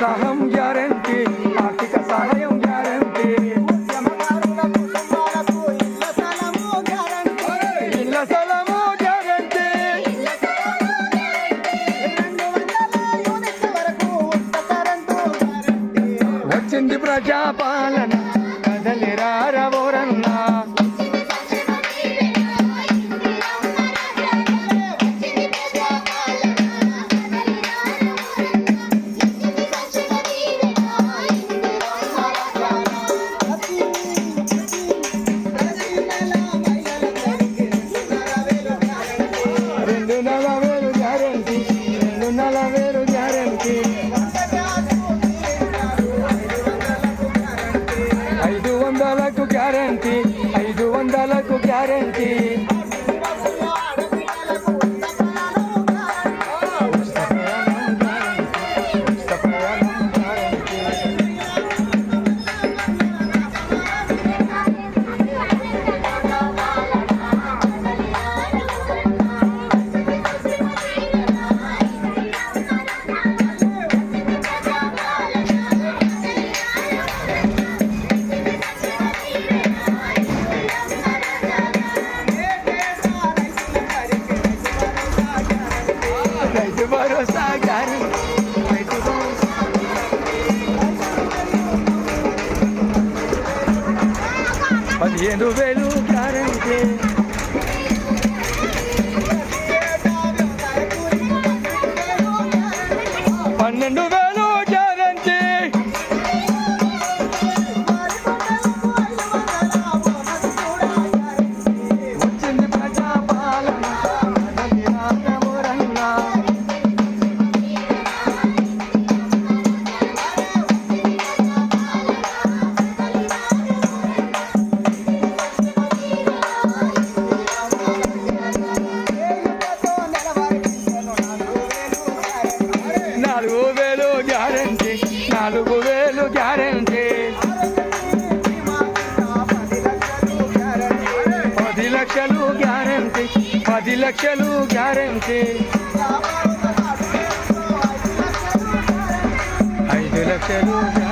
ప్రోత్సాహం గ్యారంటీ ఆర్థిక సహాయం గ్యారంటీ ఉద్యమకారుల స్థలము గ్యారంటీ. వచ్చింది ప్రజాపాలన కదలి రారవోరన్నా గ్యారంటీ. ఐదు వందలకు గ్యారంటీ పదిహేను వేలు గ్యారంటీ పన్నెండు వేలు నాలుగు వేలు గ్యారంటీ నాలుగు వేలు గ్యారంటీ. పది లక్షలు గ్యారంటీ పది లక్షలు గ్యారంటీ. ఐదు లక్షలు గ్యారంటీ